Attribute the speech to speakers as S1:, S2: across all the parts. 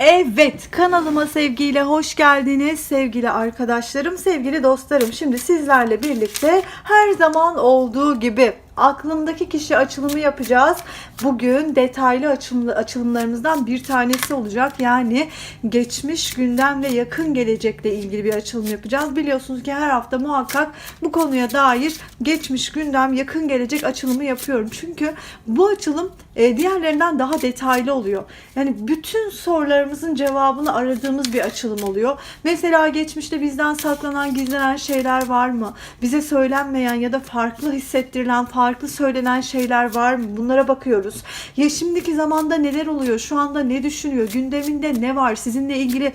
S1: Evet kanalıma sevgiyle hoş geldiniz sevgili arkadaşlarım, sevgili dostlarım. Şimdi sizlerle birlikte her zaman olduğu gibi aklımdaki kişi açılımı yapacağız. Bugün detaylı açılım, açılımlarımızdan bir tanesi olacak. Yani geçmiş gündem ve yakın gelecekle ilgili bir açılım yapacağız. Biliyorsunuz ki her hafta muhakkak bu konuya dair geçmiş gündem, yakın gelecek açılımı yapıyorum. Çünkü bu açılım e, diğerlerinden daha detaylı oluyor. Yani bütün sorularımızın cevabını aradığımız bir açılım oluyor. Mesela geçmişte bizden saklanan, gizlenen şeyler var mı? Bize söylenmeyen ya da farklı hissettirilen, farklı söylenen şeyler var mı? Bunlara bakıyoruz. Ya şimdiki zamanda neler oluyor? Şu anda ne düşünüyor? Gündeminde ne var? Sizinle ilgili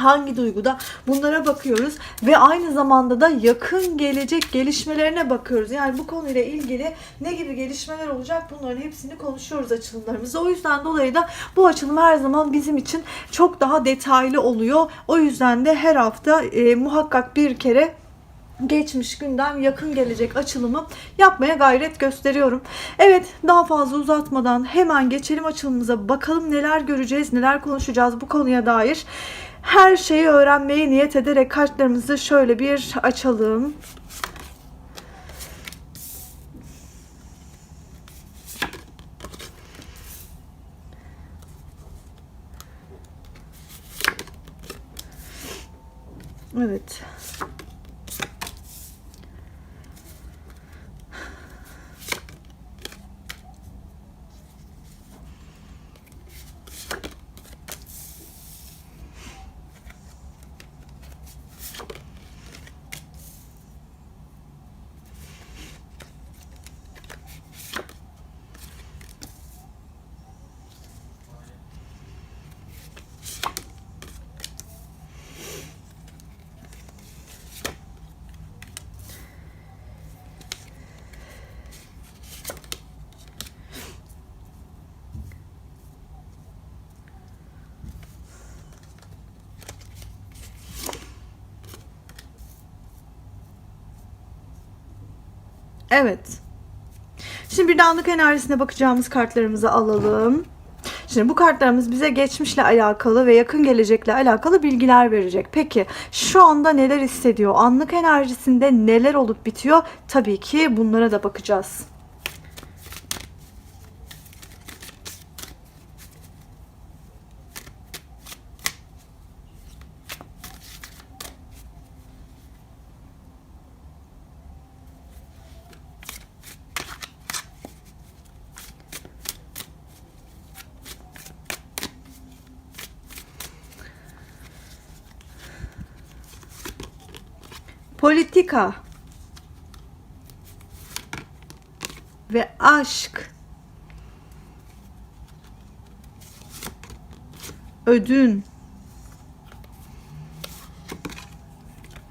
S1: hangi duyguda bunlara bakıyoruz ve aynı zamanda da yakın gelecek gelişmelerine bakıyoruz. Yani bu konuyla ilgili ne gibi gelişmeler olacak bunların hepsini konuşuyoruz açılımlarımızda. O yüzden dolayı da bu açılım her zaman bizim için çok daha detaylı oluyor. O yüzden de her hafta e, muhakkak bir kere geçmiş gündem yakın gelecek açılımı yapmaya gayret gösteriyorum. Evet daha fazla uzatmadan hemen geçelim açılımımıza bakalım neler göreceğiz neler konuşacağız bu konuya dair. Her şeyi öğrenmeye niyet ederek kartlarımızı şöyle bir açalım. Evet. Evet. Şimdi bir anlık enerjisine bakacağımız kartlarımızı alalım. Şimdi bu kartlarımız bize geçmişle alakalı ve yakın gelecekle alakalı bilgiler verecek. Peki şu anda neler hissediyor? Anlık enerjisinde neler olup bitiyor? Tabii ki bunlara da bakacağız. Politika ve aşk. Ödün.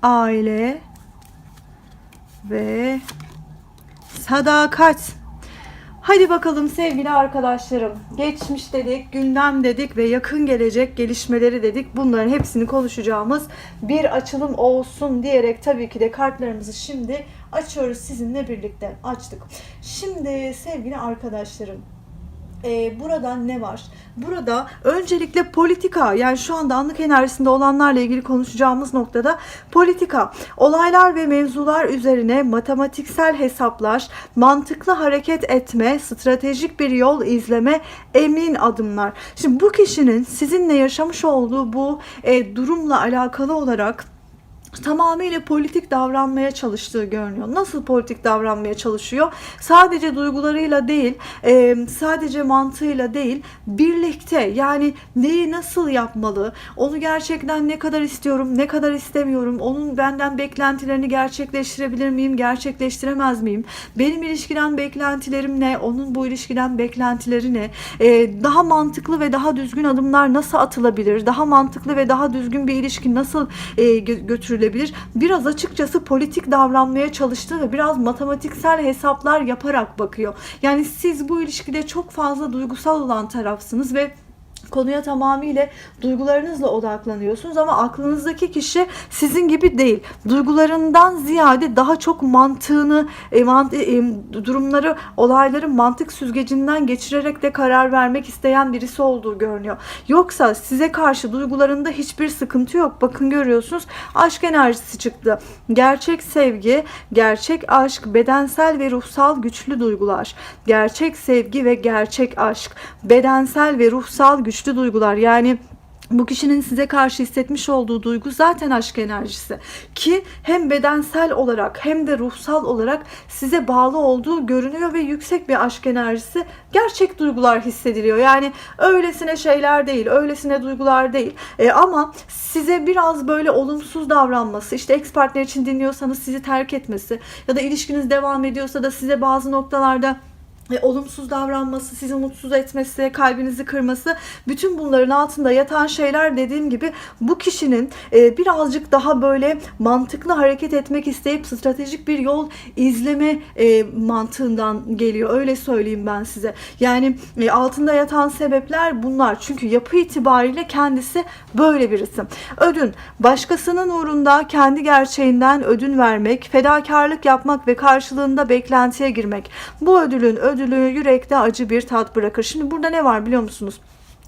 S1: Aile. Ve sadakat Hadi bakalım sevgili arkadaşlarım. Geçmiş dedik, gündem dedik ve yakın gelecek gelişmeleri dedik. Bunların hepsini konuşacağımız bir açılım olsun diyerek tabii ki de kartlarımızı şimdi açıyoruz sizinle birlikte. Açtık. Şimdi sevgili arkadaşlarım e, burada ne var? Burada öncelikle politika yani şu anda anlık enerjisinde olanlarla ilgili konuşacağımız noktada politika, olaylar ve mevzular üzerine matematiksel hesaplar, mantıklı hareket etme, stratejik bir yol izleme, emin adımlar. Şimdi bu kişinin sizinle yaşamış olduğu bu e, durumla alakalı olarak tamamıyla politik davranmaya çalıştığı görünüyor. Nasıl politik davranmaya çalışıyor? Sadece duygularıyla değil, e, sadece mantığıyla değil, birlikte yani neyi nasıl yapmalı, onu gerçekten ne kadar istiyorum, ne kadar istemiyorum, onun benden beklentilerini gerçekleştirebilir miyim, gerçekleştiremez miyim, benim ilişkiden beklentilerim ne, onun bu ilişkiden beklentileri ne, E, daha mantıklı ve daha düzgün adımlar nasıl atılabilir, daha mantıklı ve daha düzgün bir ilişki nasıl e, gö- götürülebilir, biraz açıkçası politik davranmaya çalıştığı ve biraz matematiksel hesaplar yaparak bakıyor. Yani siz bu ilişkide çok fazla duygusal olan tarafsınız ve konuya tamamıyla duygularınızla odaklanıyorsunuz ama aklınızdaki kişi sizin gibi değil. Duygularından ziyade daha çok mantığını, e, mant- e, durumları, olayları mantık süzgecinden geçirerek de karar vermek isteyen birisi olduğu görünüyor. Yoksa size karşı duygularında hiçbir sıkıntı yok. Bakın görüyorsunuz aşk enerjisi çıktı. Gerçek sevgi, gerçek aşk, bedensel ve ruhsal güçlü duygular. Gerçek sevgi ve gerçek aşk, bedensel ve ruhsal güçlü duygular. Yani bu kişinin size karşı hissetmiş olduğu duygu zaten aşk enerjisi ki hem bedensel olarak hem de ruhsal olarak size bağlı olduğu görünüyor ve yüksek bir aşk enerjisi gerçek duygular hissediliyor. Yani öylesine şeyler değil, öylesine duygular değil. E, ama size biraz böyle olumsuz davranması, işte ex partner için dinliyorsanız sizi terk etmesi ya da ilişkiniz devam ediyorsa da size bazı noktalarda e, olumsuz davranması, sizi mutsuz etmesi, kalbinizi kırması bütün bunların altında yatan şeyler dediğim gibi bu kişinin e, birazcık daha böyle mantıklı hareket etmek isteyip stratejik bir yol izleme e, mantığından geliyor. Öyle söyleyeyim ben size. Yani e, altında yatan sebepler bunlar. Çünkü yapı itibariyle kendisi böyle birisi. Ödün. Başkasının uğrunda kendi gerçeğinden ödün vermek, fedakarlık yapmak ve karşılığında beklentiye girmek. Bu ödülün ödülü yürekte acı bir tat bırakır. Şimdi burada ne var biliyor musunuz?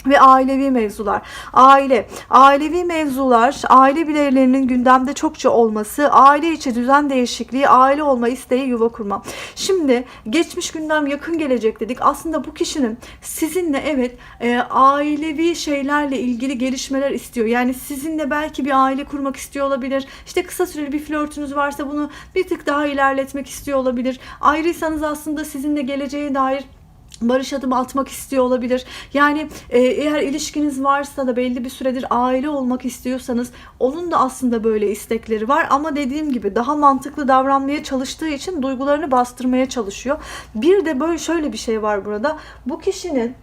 S1: Ve ailevi mevzular. Aile, ailevi mevzular, aile bireylerinin gündemde çokça olması, aile içi düzen değişikliği, aile olma isteği, yuva kurma. Şimdi geçmiş gündem yakın gelecek dedik. Aslında bu kişinin sizinle evet e, ailevi şeylerle ilgili gelişmeler istiyor. Yani sizinle belki bir aile kurmak istiyor olabilir. İşte kısa süreli bir flörtünüz varsa bunu bir tık daha ilerletmek istiyor olabilir. Ayrıysanız aslında sizinle geleceğe dair barış adım atmak istiyor olabilir. Yani e, eğer ilişkiniz varsa da belli bir süredir aile olmak istiyorsanız onun da aslında böyle istekleri var ama dediğim gibi daha mantıklı davranmaya çalıştığı için duygularını bastırmaya çalışıyor. Bir de böyle şöyle bir şey var burada. Bu kişinin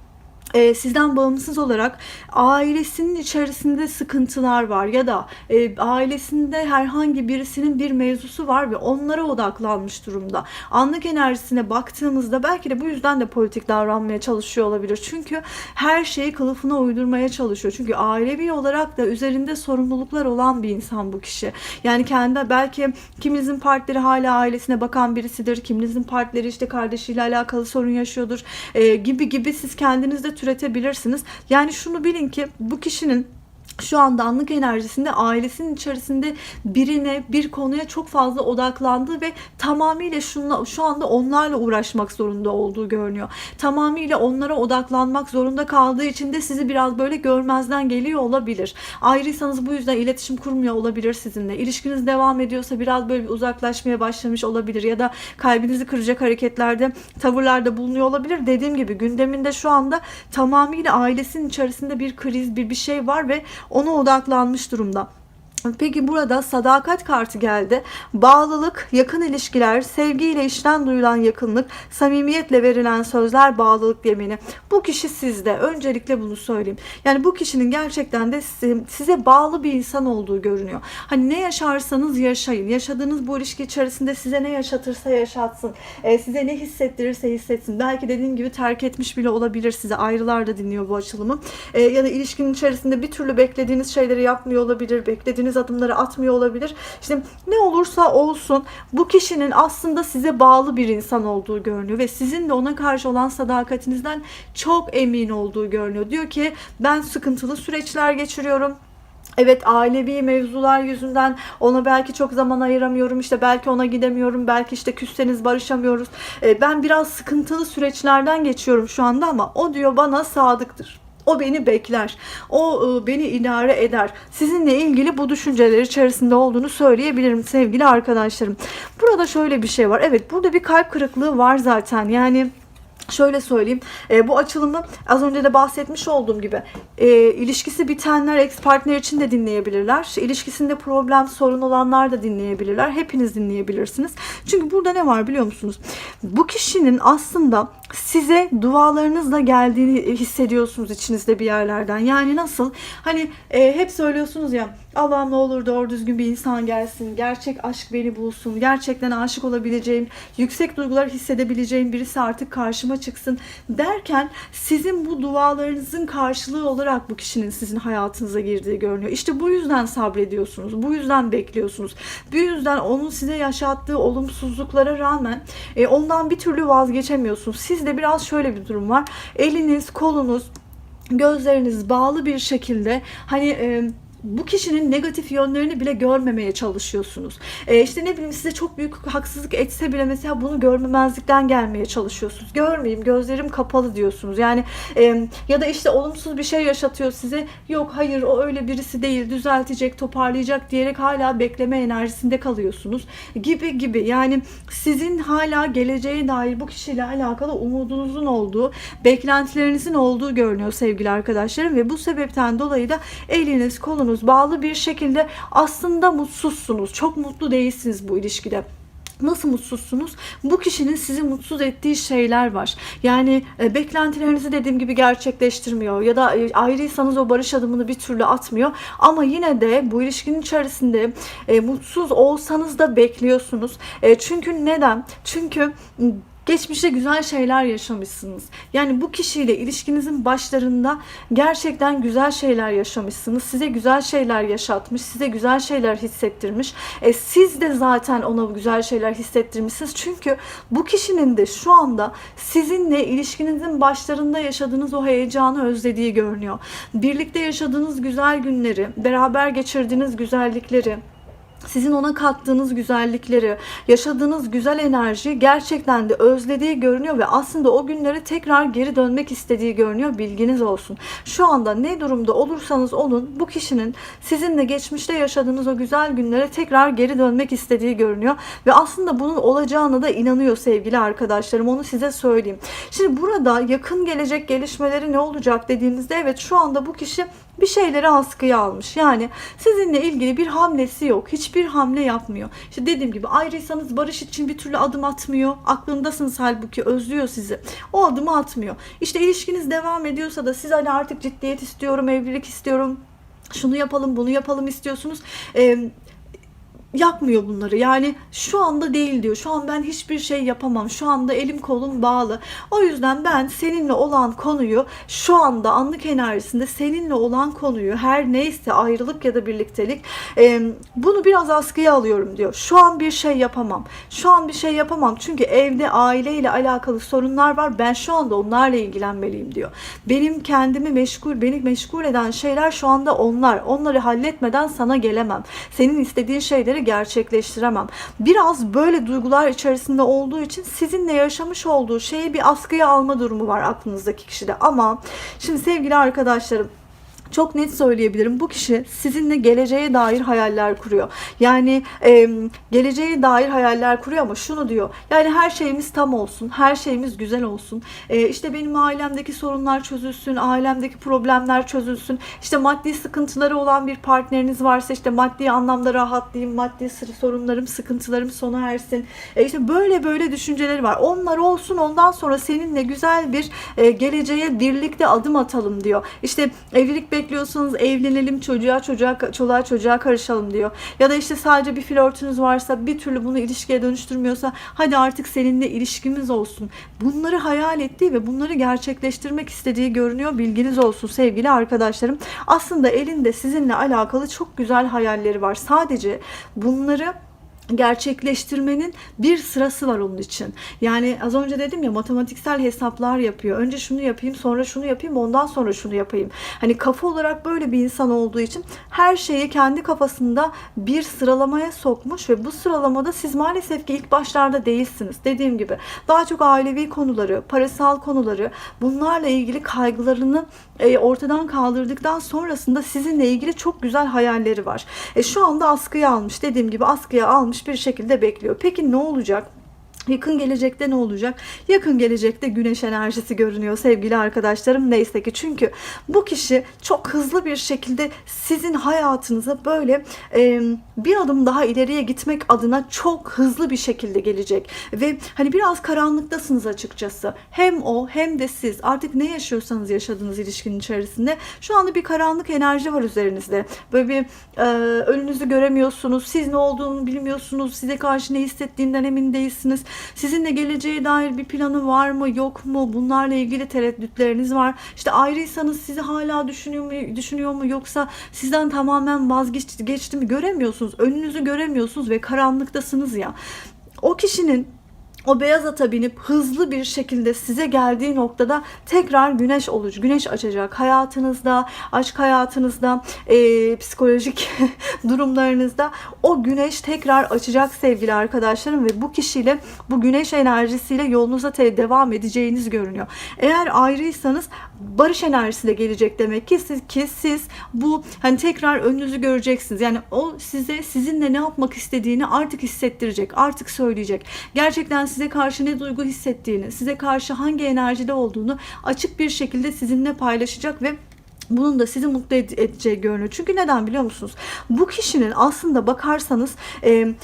S1: e, sizden bağımsız olarak ailesinin içerisinde sıkıntılar var ya da e, ailesinde herhangi birisinin bir mevzusu var ve onlara odaklanmış durumda. Anlık enerjisine baktığımızda belki de bu yüzden de politik davranmaya çalışıyor olabilir. Çünkü her şeyi kılıfına uydurmaya çalışıyor. Çünkü ailevi olarak da üzerinde sorumluluklar olan bir insan bu kişi. Yani kendi belki kiminizin partneri hala ailesine bakan birisidir. Kiminizin partneri işte kardeşiyle alakalı sorun yaşıyordur. E, gibi gibi siz kendinizde türetebilirsiniz. Yani şunu bilin ki bu kişinin şu anda anlık enerjisinde ailesinin içerisinde birine bir konuya çok fazla odaklandığı ve tamamıyla şunla, şu anda onlarla uğraşmak zorunda olduğu görünüyor. Tamamıyla onlara odaklanmak zorunda kaldığı için de sizi biraz böyle görmezden geliyor olabilir. Ayrıysanız bu yüzden iletişim kurmuyor olabilir sizinle. İlişkiniz devam ediyorsa biraz böyle bir uzaklaşmaya başlamış olabilir ya da kalbinizi kıracak hareketlerde, tavırlarda bulunuyor olabilir. Dediğim gibi gündeminde şu anda tamamıyla ailesinin içerisinde bir kriz, bir bir şey var ve ona odaklanmış durumda. Peki burada sadakat kartı geldi. Bağlılık, yakın ilişkiler, sevgiyle işten duyulan yakınlık, samimiyetle verilen sözler, bağlılık yemini. Bu kişi sizde. Öncelikle bunu söyleyeyim. Yani bu kişinin gerçekten de size, bağlı bir insan olduğu görünüyor. Hani ne yaşarsanız yaşayın. Yaşadığınız bu ilişki içerisinde size ne yaşatırsa yaşatsın. E, size ne hissettirirse hissetsin. Belki dediğim gibi terk etmiş bile olabilir size. Ayrılar da dinliyor bu açılımı. E, ya da ilişkinin içerisinde bir türlü beklediğiniz şeyleri yapmıyor olabilir. Beklediğiniz adımları atmıyor olabilir. İşte ne olursa olsun bu kişinin aslında size bağlı bir insan olduğu görünüyor ve sizin de ona karşı olan sadakatinizden çok emin olduğu görünüyor. Diyor ki ben sıkıntılı süreçler geçiriyorum. Evet ailevi mevzular yüzünden ona belki çok zaman ayıramıyorum işte belki ona gidemiyorum belki işte küsseniz barışamıyoruz. Ee, ben biraz sıkıntılı süreçlerden geçiyorum şu anda ama o diyor bana sadıktır. O beni bekler. O e, beni idare eder. Sizinle ilgili bu düşünceler içerisinde olduğunu söyleyebilirim sevgili arkadaşlarım. Burada şöyle bir şey var. Evet burada bir kalp kırıklığı var zaten. Yani Şöyle söyleyeyim, e, bu açılımı az önce de bahsetmiş olduğum gibi e, ilişkisi bitenler ex partner için de dinleyebilirler. İlişkisinde problem, sorun olanlar da dinleyebilirler. Hepiniz dinleyebilirsiniz. Çünkü burada ne var biliyor musunuz? Bu kişinin aslında size dualarınızla geldiğini hissediyorsunuz içinizde bir yerlerden. Yani nasıl? Hani e, hep söylüyorsunuz ya Allah'ım ne olur doğru düzgün bir insan gelsin. Gerçek aşk beni bulsun. Gerçekten aşık olabileceğim, yüksek duygular hissedebileceğim birisi artık karşıma çıksın derken sizin bu dualarınızın karşılığı olarak bu kişinin sizin hayatınıza girdiği görünüyor. İşte bu yüzden sabrediyorsunuz. Bu yüzden bekliyorsunuz. Bu yüzden onun size yaşattığı olumsuzluklara rağmen e, ondan bir türlü vazgeçemiyorsunuz. Sizde biraz şöyle bir durum var. Eliniz, kolunuz, gözleriniz bağlı bir şekilde hani e, bu kişinin negatif yönlerini bile görmemeye çalışıyorsunuz. E, işte ne bileyim size çok büyük haksızlık etse bile mesela bunu görmemezlikten gelmeye çalışıyorsunuz. Görmeyeyim gözlerim kapalı diyorsunuz. Yani e, ya da işte olumsuz bir şey yaşatıyor size. Yok hayır o öyle birisi değil düzeltecek toparlayacak diyerek hala bekleme enerjisinde kalıyorsunuz. Gibi gibi yani sizin hala geleceğe dair bu kişiyle alakalı umudunuzun olduğu, beklentilerinizin olduğu görünüyor sevgili arkadaşlarım ve bu sebepten dolayı da eliniz kolunuz bağlı bir şekilde aslında mutsuzsunuz. Çok mutlu değilsiniz bu ilişkide. Nasıl mutsuzsunuz? Bu kişinin sizi mutsuz ettiği şeyler var. Yani e, beklentilerinizi dediğim gibi gerçekleştirmiyor ya da e, ayrıysanız o barış adımını bir türlü atmıyor. Ama yine de bu ilişkinin içerisinde e, mutsuz olsanız da bekliyorsunuz. E, çünkü neden? Çünkü geçmişte güzel şeyler yaşamışsınız. Yani bu kişiyle ilişkinizin başlarında gerçekten güzel şeyler yaşamışsınız. Size güzel şeyler yaşatmış, size güzel şeyler hissettirmiş. E, siz de zaten ona güzel şeyler hissettirmişsiniz. Çünkü bu kişinin de şu anda sizinle ilişkinizin başlarında yaşadığınız o heyecanı özlediği görünüyor. Birlikte yaşadığınız güzel günleri, beraber geçirdiğiniz güzellikleri, sizin ona kattığınız güzellikleri, yaşadığınız güzel enerji gerçekten de özlediği görünüyor ve aslında o günlere tekrar geri dönmek istediği görünüyor. Bilginiz olsun. Şu anda ne durumda olursanız olun bu kişinin sizinle geçmişte yaşadığınız o güzel günlere tekrar geri dönmek istediği görünüyor ve aslında bunun olacağına da inanıyor sevgili arkadaşlarım. Onu size söyleyeyim. Şimdi burada yakın gelecek gelişmeleri ne olacak dediğimizde evet şu anda bu kişi bir şeyleri askıya almış. Yani sizinle ilgili bir hamlesi yok. Hiçbir hamle yapmıyor. İşte dediğim gibi ayrıysanız barış için bir türlü adım atmıyor. Aklındasınız halbuki özlüyor sizi. O adımı atmıyor. İşte ilişkiniz devam ediyorsa da siz hani artık ciddiyet istiyorum, evlilik istiyorum. Şunu yapalım, bunu yapalım istiyorsunuz. Ee, yapmıyor bunları. Yani şu anda değil diyor. Şu an ben hiçbir şey yapamam. Şu anda elim kolum bağlı. O yüzden ben seninle olan konuyu şu anda anlık enerjisinde seninle olan konuyu her neyse ayrılık ya da birliktelik e, bunu biraz askıya alıyorum diyor. Şu an bir şey yapamam. Şu an bir şey yapamam. Çünkü evde aileyle alakalı sorunlar var. Ben şu anda onlarla ilgilenmeliyim diyor. Benim kendimi meşgul, beni meşgul eden şeyler şu anda onlar. Onları halletmeden sana gelemem. Senin istediğin şeyleri gerçekleştiremem. Biraz böyle duygular içerisinde olduğu için sizinle yaşamış olduğu şeyi bir askıya alma durumu var aklınızdaki kişide. Ama şimdi sevgili arkadaşlarım çok net söyleyebilirim. Bu kişi sizinle geleceğe dair hayaller kuruyor. Yani e, geleceğe dair hayaller kuruyor ama şunu diyor. Yani her şeyimiz tam olsun. Her şeyimiz güzel olsun. E, işte benim ailemdeki sorunlar çözülsün. Ailemdeki problemler çözülsün. İşte maddi sıkıntıları olan bir partneriniz varsa işte maddi anlamda rahatlayayım. Maddi sorunlarım, sıkıntılarım sona ersin. E, işte böyle böyle düşünceleri var. Onlar olsun ondan sonra seninle güzel bir e, geleceğe birlikte adım atalım diyor. İşte evlilik bekliyorsanız evlenelim çocuğa çocuğa çoluğa çocuğa karışalım diyor. Ya da işte sadece bir flörtünüz varsa bir türlü bunu ilişkiye dönüştürmüyorsa hadi artık seninle ilişkimiz olsun. Bunları hayal ettiği ve bunları gerçekleştirmek istediği görünüyor. Bilginiz olsun sevgili arkadaşlarım. Aslında elinde sizinle alakalı çok güzel hayalleri var. Sadece bunları gerçekleştirmenin bir sırası var onun için. Yani az önce dedim ya matematiksel hesaplar yapıyor. Önce şunu yapayım, sonra şunu yapayım, ondan sonra şunu yapayım. Hani kafa olarak böyle bir insan olduğu için her şeyi kendi kafasında bir sıralamaya sokmuş ve bu sıralamada siz maalesef ki ilk başlarda değilsiniz. Dediğim gibi daha çok ailevi konuları, parasal konuları, bunlarla ilgili kaygılarını e, ortadan kaldırdıktan sonrasında sizinle ilgili çok güzel hayalleri var. E, şu anda askıya almış. Dediğim gibi askıya almış bir şekilde bekliyor. Peki ne olacak? Yakın gelecekte ne olacak? Yakın gelecekte güneş enerjisi görünüyor sevgili arkadaşlarım. Neyse ki çünkü bu kişi çok hızlı bir şekilde sizin hayatınıza böyle e, bir adım daha ileriye gitmek adına çok hızlı bir şekilde gelecek. Ve hani biraz karanlıktasınız açıkçası. Hem o hem de siz artık ne yaşıyorsanız yaşadığınız ilişkinin içerisinde şu anda bir karanlık enerji var üzerinizde. Böyle bir e, önünüzü göremiyorsunuz. Siz ne olduğunu bilmiyorsunuz. Size karşı ne hissettiğinden emin değilsiniz. Sizinle geleceğe dair bir planı var mı yok mu? Bunlarla ilgili tereddütleriniz var. İşte ayrıysanız sizi hala düşünüyor mu, düşünüyor mu yoksa sizden tamamen vazgeçti geçti mi göremiyorsunuz. Önünüzü göremiyorsunuz ve karanlıktasınız ya. O kişinin o beyaz ata binip hızlı bir şekilde size geldiği noktada tekrar güneş olacak. Güneş açacak hayatınızda, aşk hayatınızda, e, psikolojik durumlarınızda o güneş tekrar açacak sevgili arkadaşlarım ve bu kişiyle bu güneş enerjisiyle yolunuza devam edeceğiniz görünüyor. Eğer ayrıysanız barış enerjisi de gelecek demek ki siz ki siz bu hani tekrar önünüzü göreceksiniz. Yani o size sizinle ne yapmak istediğini artık hissettirecek, artık söyleyecek. Gerçekten size karşı ne duygu hissettiğini, size karşı hangi enerjide olduğunu açık bir şekilde sizinle paylaşacak ve bunun da sizi mutlu ed- edeceği görünüyor. Çünkü neden biliyor musunuz? Bu kişinin aslında bakarsanız e,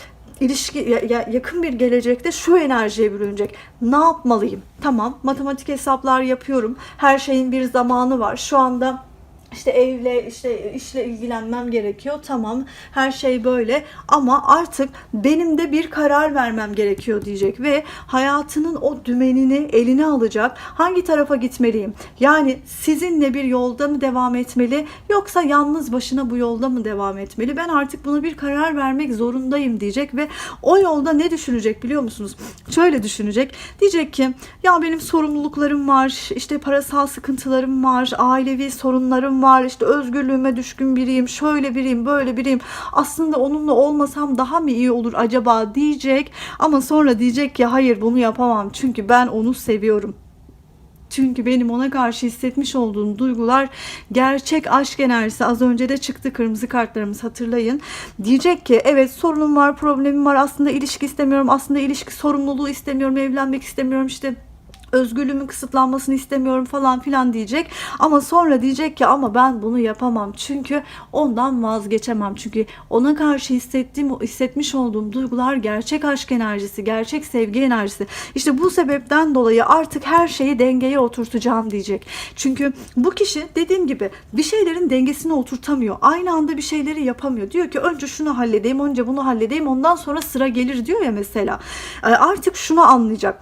S1: ilişki ya- ya- yakın bir gelecekte şu enerjiye bürünecek. Ne yapmalıyım? Tamam, matematik hesaplar yapıyorum. Her şeyin bir zamanı var. Şu anda işte evle işte işle ilgilenmem gerekiyor. Tamam her şey böyle ama artık benim de bir karar vermem gerekiyor diyecek ve hayatının o dümenini eline alacak. Hangi tarafa gitmeliyim? Yani sizinle bir yolda mı devam etmeli yoksa yalnız başına bu yolda mı devam etmeli? Ben artık buna bir karar vermek zorundayım diyecek ve o yolda ne düşünecek biliyor musunuz? Şöyle düşünecek. Diyecek ki ya benim sorumluluklarım var, işte parasal sıkıntılarım var, ailevi sorunlarım var, işte özgürlüğüme düşkün biriyim, şöyle biriyim, böyle biriyim. Aslında onunla olmasam daha mı iyi olur acaba diyecek ama sonra diyecek ki hayır bunu yapamam çünkü ben onu seviyorum. Çünkü benim ona karşı hissetmiş olduğum duygular gerçek aşk enerjisi. Az önce de çıktı kırmızı kartlarımız hatırlayın. Diyecek ki evet sorunum var, problemim var. Aslında ilişki istemiyorum. Aslında ilişki sorumluluğu istemiyorum. Evlenmek istemiyorum işte özgürlüğümün kısıtlanmasını istemiyorum falan filan diyecek. Ama sonra diyecek ki ama ben bunu yapamam. Çünkü ondan vazgeçemem. Çünkü ona karşı hissettiğim, hissetmiş olduğum duygular gerçek aşk enerjisi, gerçek sevgi enerjisi. İşte bu sebepten dolayı artık her şeyi dengeye oturtacağım diyecek. Çünkü bu kişi dediğim gibi bir şeylerin dengesini oturtamıyor. Aynı anda bir şeyleri yapamıyor. Diyor ki önce şunu halledeyim, önce bunu halledeyim, ondan sonra sıra gelir diyor ya mesela. Ee, Artık şunu anlayacak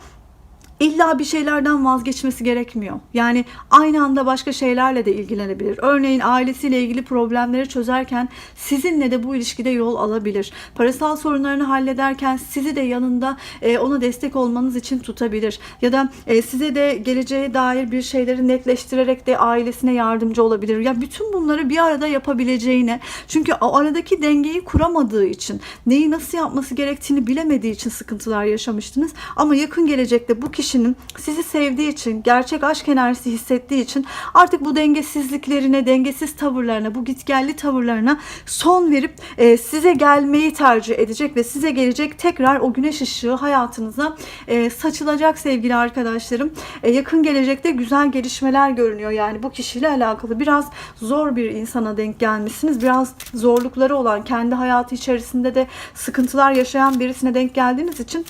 S1: illa bir şeylerden vazgeçmesi gerekmiyor. Yani aynı anda başka şeylerle de ilgilenebilir. Örneğin ailesiyle ilgili problemleri çözerken sizinle de bu ilişkide yol alabilir. Parasal sorunlarını hallederken sizi de yanında e, ona destek olmanız için tutabilir. Ya da e, size de geleceğe dair bir şeyleri netleştirerek de ailesine yardımcı olabilir. Ya bütün bunları bir arada yapabileceğine çünkü o aradaki dengeyi kuramadığı için neyi nasıl yapması gerektiğini bilemediği için sıkıntılar yaşamıştınız. Ama yakın gelecekte bu kişinin sizi sevdiği için, gerçek aşk enerjisi hissettiği için artık bu dengesizliklerine, dengesiz tavırlarına, bu gitgelli tavırlarına son verip e, size gelmeyi tercih edecek ve size gelecek tekrar o güneş ışığı hayatınıza e, saçılacak sevgili arkadaşlarım. E, yakın gelecekte güzel gelişmeler görünüyor. Yani bu kişiyle alakalı biraz zor bir insana denk gelmişsiniz. Biraz zorlukları olan, kendi hayatı içerisinde de sıkıntılar yaşayan birisine denk geldiğiniz için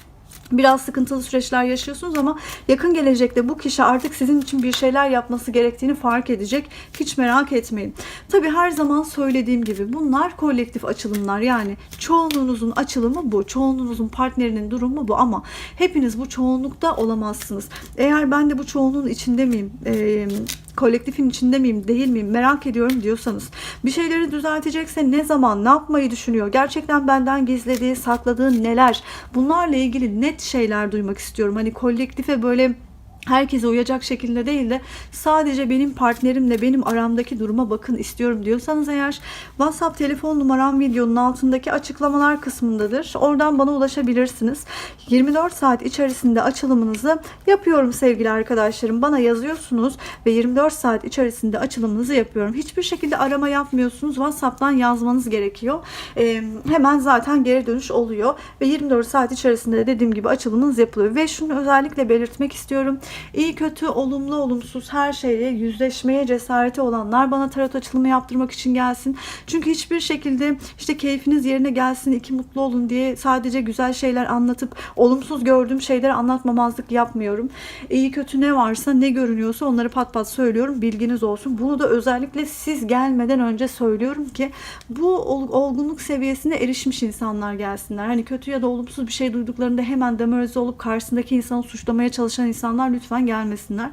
S1: biraz sıkıntılı süreçler yaşıyorsunuz ama yakın gelecekte bu kişi artık sizin için bir şeyler yapması gerektiğini fark edecek. Hiç merak etmeyin. Tabii her zaman söylediğim gibi bunlar kolektif açılımlar. Yani çoğunluğunuzun açılımı bu. Çoğunluğunuzun partnerinin durumu bu ama hepiniz bu çoğunlukta olamazsınız. Eğer ben de bu çoğunluğun içinde miyim? Ee, kolektifin içinde miyim değil miyim merak ediyorum diyorsanız bir şeyleri düzeltecekse ne zaman ne yapmayı düşünüyor gerçekten benden gizlediği sakladığı neler bunlarla ilgili net şeyler duymak istiyorum. Hani kolektife böyle herkese uyacak şekilde değil de sadece benim partnerimle benim aramdaki duruma bakın istiyorum diyorsanız eğer WhatsApp telefon numaram videonun altındaki açıklamalar kısmındadır. Oradan bana ulaşabilirsiniz. 24 saat içerisinde açılımınızı yapıyorum sevgili arkadaşlarım. Bana yazıyorsunuz ve 24 saat içerisinde açılımınızı yapıyorum. Hiçbir şekilde arama yapmıyorsunuz. WhatsApp'tan yazmanız gerekiyor. Ee, hemen zaten geri dönüş oluyor ve 24 saat içerisinde de dediğim gibi açılımınız yapılıyor. Ve şunu özellikle belirtmek istiyorum. İyi kötü, olumlu olumsuz her şeyle yüzleşmeye cesareti olanlar bana tarot açılımı yaptırmak için gelsin. Çünkü hiçbir şekilde işte keyfiniz yerine gelsin, iki mutlu olun diye sadece güzel şeyler anlatıp olumsuz gördüğüm şeyleri anlatmamazlık yapmıyorum. İyi kötü ne varsa ne görünüyorsa onları pat pat söylüyorum. Bilginiz olsun. Bunu da özellikle siz gelmeden önce söylüyorum ki bu ol- olgunluk seviyesine erişmiş insanlar gelsinler. Hani kötü ya da olumsuz bir şey duyduklarında hemen demoralize olup karşısındaki insanı suçlamaya çalışan insanlar lütfen gelmesinler.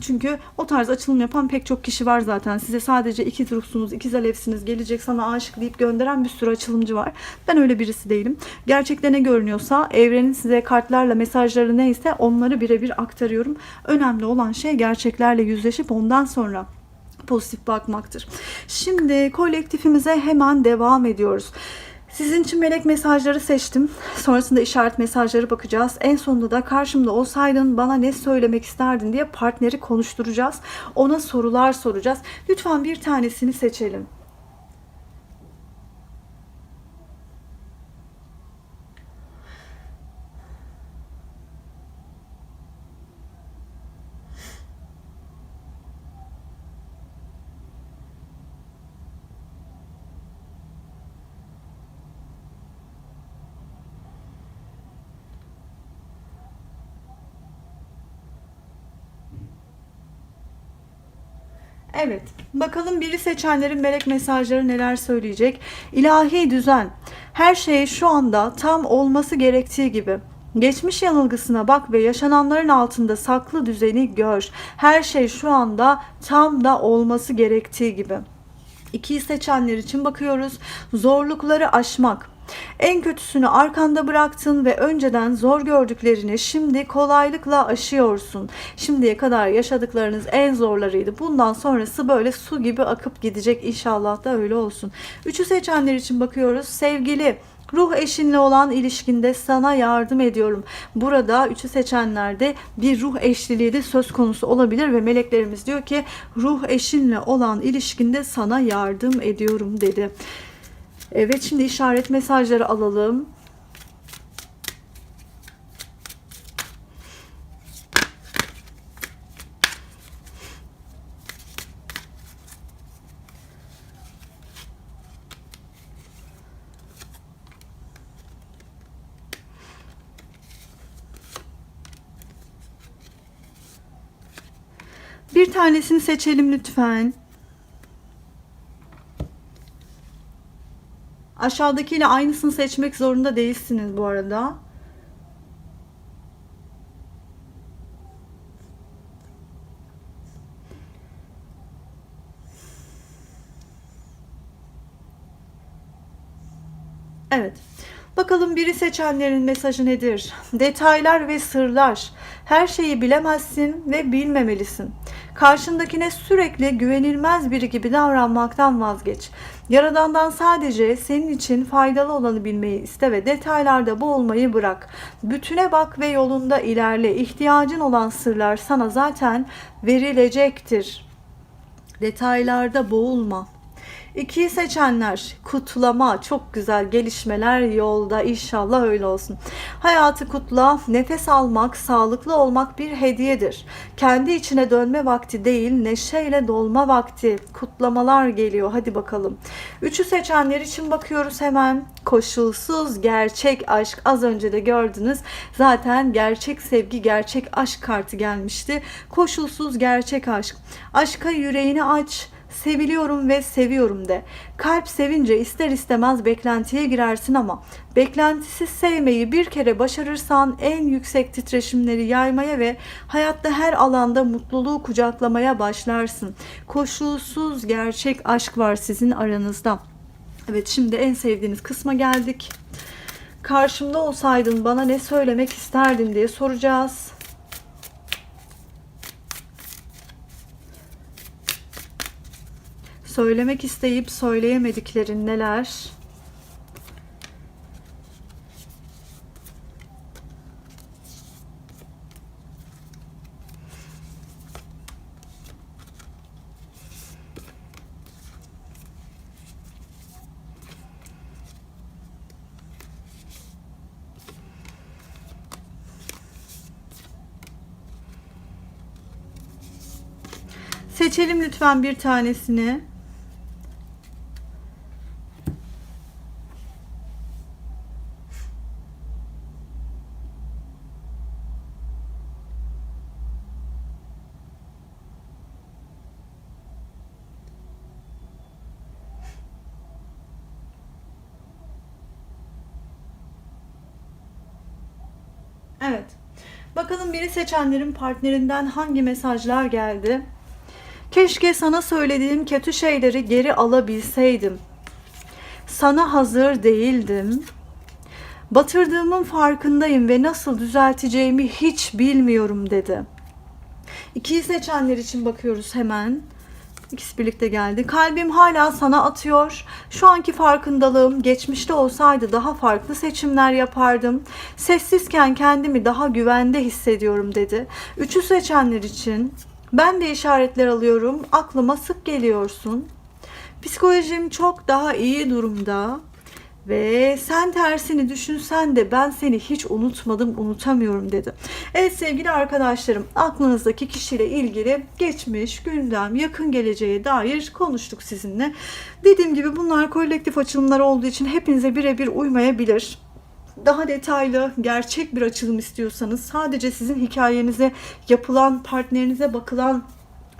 S1: Çünkü o tarz açılım yapan pek çok kişi var zaten. Size sadece ikiz ruhsunuz, ikiz alevsiniz, gelecek sana aşık deyip gönderen bir sürü açılımcı var. Ben öyle birisi değilim. Gerçekte ne görünüyorsa evrenin size kartlarla mesajları neyse onları birebir aktarıyorum. Önemli olan şey gerçeklerle yüzleşip ondan sonra pozitif bakmaktır. Şimdi kolektifimize hemen devam ediyoruz. Sizin için melek mesajları seçtim. Sonrasında işaret mesajları bakacağız. En sonunda da karşımda olsaydın bana ne söylemek isterdin diye partneri konuşturacağız. Ona sorular soracağız. Lütfen bir tanesini seçelim. Evet. Bakalım biri seçenlerin melek mesajları neler söyleyecek. İlahi düzen. Her şey şu anda tam olması gerektiği gibi. Geçmiş yanılgısına bak ve yaşananların altında saklı düzeni gör. Her şey şu anda tam da olması gerektiği gibi. İkiyi seçenler için bakıyoruz. Zorlukları aşmak. En kötüsünü arkanda bıraktın ve önceden zor gördüklerini şimdi kolaylıkla aşıyorsun. Şimdiye kadar yaşadıklarınız en zorlarıydı. Bundan sonrası böyle su gibi akıp gidecek. İnşallah da öyle olsun. Üçü seçenler için bakıyoruz. Sevgili Ruh eşinle olan ilişkinde sana yardım ediyorum. Burada üçü seçenlerde bir ruh eşliliği de söz konusu olabilir ve meleklerimiz diyor ki ruh eşinle olan ilişkinde sana yardım ediyorum dedi. Evet şimdi işaret mesajları alalım. Bir tanesini seçelim lütfen. Aşağıdakiyle aynısını seçmek zorunda değilsiniz bu arada. Evet. Bakalım biri seçenlerin mesajı nedir? Detaylar ve sırlar. Her şeyi bilemezsin ve bilmemelisin. Karşındakine sürekli güvenilmez biri gibi davranmaktan vazgeç. Yaradandan sadece senin için faydalı olanı bilmeyi iste ve detaylarda boğulmayı bırak. Bütüne bak ve yolunda ilerle. İhtiyacın olan sırlar sana zaten verilecektir. Detaylarda boğulma. İkiyi seçenler kutlama çok güzel gelişmeler yolda inşallah öyle olsun. Hayatı kutla nefes almak sağlıklı olmak bir hediyedir. Kendi içine dönme vakti değil neşeyle dolma vakti kutlamalar geliyor hadi bakalım. Üçü seçenler için bakıyoruz hemen koşulsuz gerçek aşk az önce de gördünüz zaten gerçek sevgi gerçek aşk kartı gelmişti. Koşulsuz gerçek aşk aşka yüreğini aç seviliyorum ve seviyorum de. Kalp sevince ister istemez beklentiye girersin ama beklentisiz sevmeyi bir kere başarırsan en yüksek titreşimleri yaymaya ve hayatta her alanda mutluluğu kucaklamaya başlarsın. Koşulsuz gerçek aşk var sizin aranızda. Evet şimdi en sevdiğiniz kısma geldik. Karşımda olsaydın bana ne söylemek isterdin diye soracağız. Söylemek isteyip söyleyemediklerin neler? Seçelim lütfen bir tanesini. Evet. Bakalım biri seçenlerin partnerinden hangi mesajlar geldi? Keşke sana söylediğim kötü şeyleri geri alabilseydim. Sana hazır değildim. Batırdığımın farkındayım ve nasıl düzelteceğimi hiç bilmiyorum dedi. İkiyi seçenler için bakıyoruz hemen. İkisi birlikte geldi. Kalbim hala sana atıyor. Şu anki farkındalığım geçmişte olsaydı daha farklı seçimler yapardım. Sessizken kendimi daha güvende hissediyorum dedi. Üçü seçenler için ben de işaretler alıyorum. Aklıma sık geliyorsun. Psikolojim çok daha iyi durumda. Ve sen tersini düşünsen de ben seni hiç unutmadım, unutamıyorum dedi. Evet sevgili arkadaşlarım, aklınızdaki kişiyle ilgili geçmiş, gündem, yakın geleceğe dair konuştuk sizinle. Dediğim gibi bunlar kolektif açılımlar olduğu için hepinize birebir uymayabilir daha detaylı, gerçek bir açılım istiyorsanız, sadece sizin hikayenize yapılan, partnerinize bakılan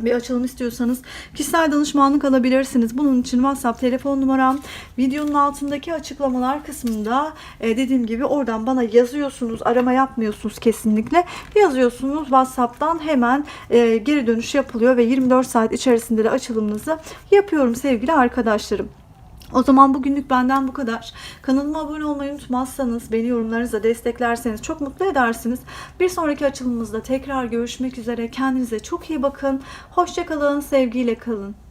S1: bir açılım istiyorsanız kişisel danışmanlık alabilirsiniz. Bunun için WhatsApp telefon numaram videonun altındaki açıklamalar kısmında e, dediğim gibi oradan bana yazıyorsunuz. Arama yapmıyorsunuz kesinlikle. Yazıyorsunuz WhatsApp'tan hemen e, geri dönüş yapılıyor ve 24 saat içerisinde de açılımınızı yapıyorum sevgili arkadaşlarım. O zaman bugünlük benden bu kadar. Kanalıma abone olmayı unutmazsanız, beni yorumlarınızla desteklerseniz çok mutlu edersiniz. Bir sonraki açılımımızda tekrar görüşmek üzere. Kendinize çok iyi bakın. Hoşçakalın, sevgiyle kalın.